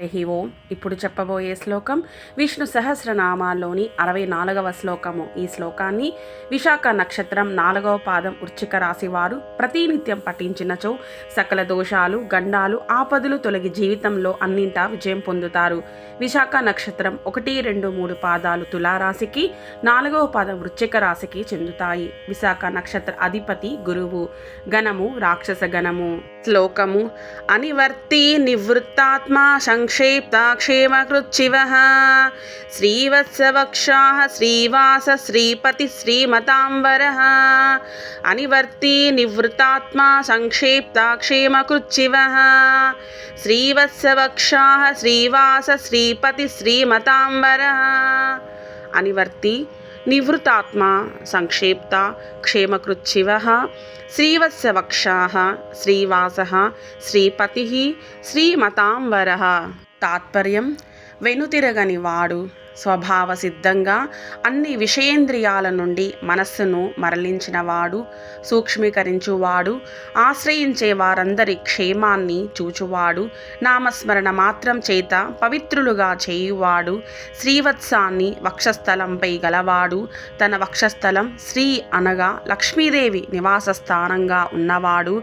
హరి ఓం ఇప్పుడు చెప్పబోయే శ్లోకం విష్ణు సహస్రనామాల్లోని అరవై నాలుగవ శ్లోకము. ఈ శ్లోకాన్ని విశాఖ నక్షత్రం నాలుగవ పాదం వృచ్చిక రాశి వారు ప్రతినిత్యం పఠించినచో సకల దోషాలు గండాలు ఆపదలు తొలగి జీవితంలో అన్నింటా విజయం పొందుతారు. విశాఖ నక్షత్రం ఒకటి రెండు మూడు పాదాలు తులారాశికి నాలుగవ పాదం వృచ్చిక రాశికి చెందుతాయి. విశాఖ నక్షత్ర అధిపతి గురువు గణము రాక్షస గణము శ్లోకము అనివర్తి నివృత్తాత్మా సంక్షేప్తాక్షేమకృచ్చివ. శ్రీవత్సవక్షా శ్రీవాస శ్రీపతి శ్రీమతాంబర. అనివర్తి నివృత్తాత్మా సంక్షేప్తాక్షేమకృచ్చివ. శ్రీవత్సవక్షా శ్రీవాస శ్రీపతి శ్రీమతాంబర. అనివర్తి నివృతాత్మ సంక్షేప్త క్షేమకృచ్చివ శ్రీవత్స వక్షా శ్రీవాస శ్రీపతి శ్రీమతాంబర తాత్పర్యం వెనుతిరగని వాడు స్వభావ సిద్ధంగా అన్ని విషయేంద్రియాల నుండి మనస్సును మరలించినవాడు సూక్ష్మీకరించువాడు ఆశ్రయించే వారందరి క్షేమాన్ని చూచువాడు నామస్మరణ మాత్రం చేత పవిత్రులుగా చేయువాడు శ్రీవత్సాన్ని వక్షస్థలంపై గలవాడు తన వక్షస్థలం శ్రీ అనగా లక్ష్మీదేవి నివాస స్థానంగా ఉన్నవాడు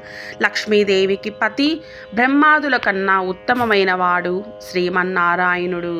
లక్ష్మీదేవికి పతి బ్రహ్మాదుల కన్నా ఉత్తమమైనవాడు శ్రీమన్నారాయణుడు.